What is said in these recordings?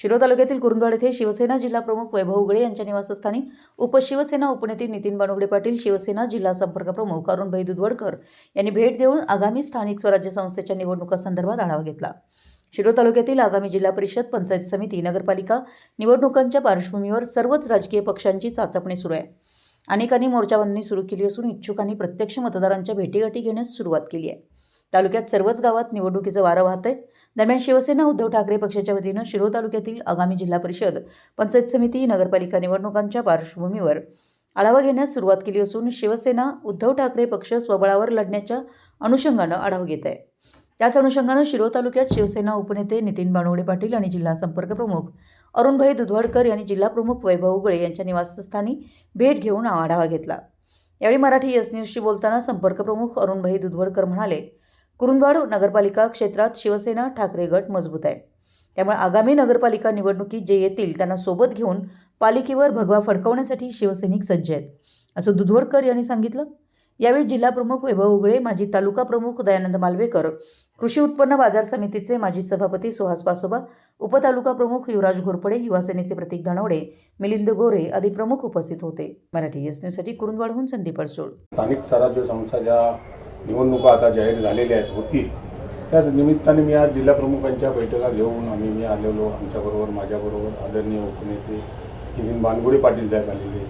शिरोळ तालुक्यातील कुरुंदवाड येथे शिवसेना जिल्हा प्रमुख वैभव उगळे यांच्या निवासस्थानी उपशिवसेना उपनेते नितीन बानुगडे पाटील शिवसेना जिल्हा संपर्क प्रमुख अरुणभाई दुधवडकर यांनी भेट देऊन आगामी स्थानिक स्वराज्य संस्थेच्या निवडणुकांसंदर्भात आढावा घेतला. शिरोळ तालुक्यातील आगामी जिल्हा परिषद पंचायत समिती नगरपालिका निवडणुकांच्या पार्श्वभूमीवर सर्वच राजकीय पक्षांची चाचपणी सुरू आहे. अनेकांनी मोर्चाबांधणी सुरू केली असून इच्छुकांनी प्रत्यक्ष मतदारांच्या भेटीगाठी घेण्यास सुरुवात केली आहे. तालुक्यात सर्वच गावात निवडणुकीचं वारं वाहत आहे. दरम्यान शिवसेना उद्धव ठाकरे पक्षाच्या वतीनं शिरोळ तालुक्यातील आगामी जिल्हा परिषद पंचायत समिती नगरपालिका निवडणुकांच्या पार्श्वभूमीवर आढावा घेण्यास सुरुवात केली असून शिवसेना उद्धव ठाकरे पक्ष स्वबळावर लढण्याच्या अनुषंगानं आढावा घेत आहे. त्याच अनुषंगानं शिरोळ तालुक्यात शिवसेना उपनेते नितीन बानवडे पाटील आणि जिल्हा संपर्क प्रमुख अरुणभाई दुधवाडकर यांनी जिल्हा प्रमुख वैभव उगळे यांच्या निवासस्थानी भेट घेऊन आढावा घेतला. यावेळी मराठी एस न्यूजशी बोलताना संपर्क प्रमुख अरुणभाई दुधवडकर म्हणाले कुरुंदवाड नगरपालिका क्षेत्रात शिवसेना ठाकरे गट मजबूत आहे. त्यामुळे आगामी नगरपालिका निवडणुकीत जे येतील त्यांना सोबत घेऊन पालिकेवर भगवा फडकवण्यासाठी शिवसैनिक सज्ज आहेत. असं दुधवडकर यांनी सांगितलं. यावेळी जिल्हा प्रमुख वैभव उगळे माजी तालुका प्रमुख दयानंद मालवेकर कृषी उत्पन्न बाजार समितीचे माजी सभापती सुहास पासोबा उपतालुका प्रमुख युवराज घोरपडे युवासेनेचे प्रतीक धनवडे मिलिंद गोरे आदी प्रमुख उपस्थित होते. मराठी एस न्यूजसाठी कुरुंदवाडहून संदीप अडसोळ. स्थानिक स्वराज्य संस्था ज्या निवडणुका आता जाहीर झालेल्या आहेत होतील. त्याच निमित्ताने मी आज जिल्हा प्रमुखांच्या बैठका घेऊन आम्ही मी आलेलो आमच्याबरोबर माझ्याबरोबर आदरणीय उपनेते नितीन बानगुडे पाटील साहेब आलेले.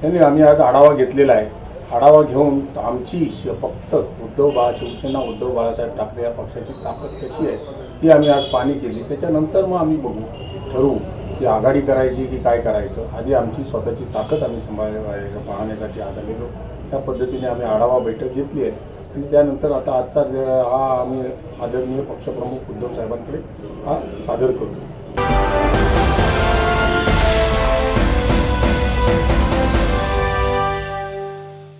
त्यांनी आम्ही आज आढावा घेतलेला आहे. आढावा घेऊन आमची श- फक्त उद्धव बाळा शिवसेना उद्धव बाळासाहेब ठाकरे या पक्षाची ताकद कशी आहे ती आम्ही आज पाणी केली. त्याच्यानंतर मग आम्ही बघू ठरवू की आघाडी करायची की काय करायचं. आधी आमची स्वतःची ताकद आम्ही सांभाळ पाहण्यासाठी आज आलेलो. त्या पद्धतीने आम्ही आढावा बैठक घेतली आहे. आणि त्यानंतर आता आजचा हा आम्ही आदरणीय पक्षप्रमुख उद्धव साहेबांकडे हा सादर करू.